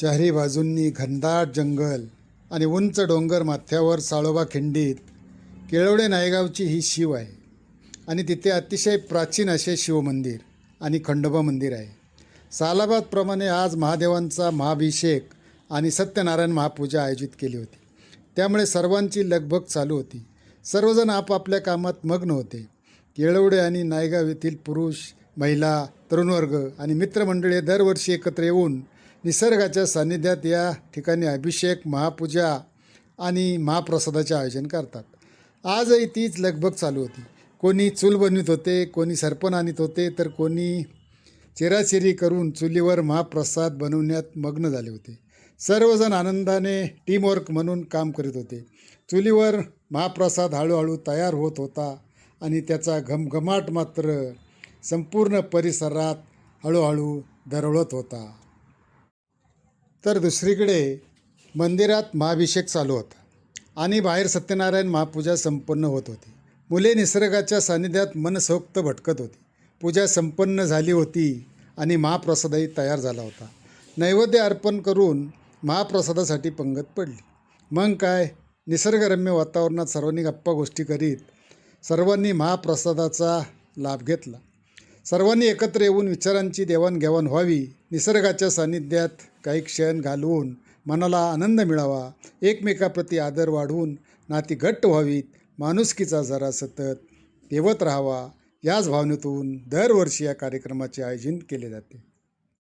चारी बाजूंनी घनदाट जंगल आणि उंच डोंगर माथ्यावर साळोबा खिंडीत केळवडे नायगावची ही शिव आहे. आणि तिथे अतिशय प्राचीन असे शिवमंदिर आणि खंडोबा मंदिर आहे. सालाबादप्रमाणे आज महादेवांचा महाभिषेक आणि सत्यनारायण महापूजा आयोजित केली होती. त्यामुळे सर्वांची लगबग चालू होती. सर्वजण आपापल्या कामात मग्न होते. केळवडे आणि नायगाव येथील पुरुष महिला तरुणवर्ग आणि मित्रमंडळी दरवर्षी एकत्र येऊन निसर्गाच्या सान्निध्यात या ठिकाणी अभिषेक महापूजा आणि महाप्रसादाचे आयोजन करतात. आजही तीच लगबग चालू होती. कोणी चूल बनवित होते कोणी सरपण आणत होते तर कोणी चिराचिरी करून चुलीवर महाप्रसाद बनवण्यात मग्न झाले होते. सर्वजण आनंदाने टीमवर्क म्हणून काम करीत होते. चुलीवर महाप्रसाद हळूहळू तयार होत होता आणि त्याचा घमघमाट मात्र संपूर्ण परिसरात हळूहळू दरवळत होता. तर दुसरीकडे मंदिरात महाभिषेक चालू होता आणि बाहेर सत्यनारायण महापूजा संपन्न होत होती. मुले निसर्गाच्या सानिध्यात मनसोक्त भटकत होती. पूजा संपन्न झाली होती आणि महाप्रसादही तयार झाला होता. नैवेद्य अर्पण करून महाप्रसादासाठी पंगत पडली. मग काय? निसर्गरम्य वातावरणात सर्वांनी गप्पा गोष्टी करीत सर्वांनी महाप्रसादाचा लाभ घेतला. सर्वांनी एकत्र येऊन विचारांची देवाणघेवाण व्हावी. निसर्गाच्या सान्निध्यात काही क्षण घालवून मनाला आनंद मिळावा. एकमेकाप्रती आदर वाढवून नाती घट्ट व्हावीत. माणुसकीचा जरा सतत देवत राहावा. याच भावनेतून दरवर्षी या कार्यक्रमाचे आयोजन केले जाते.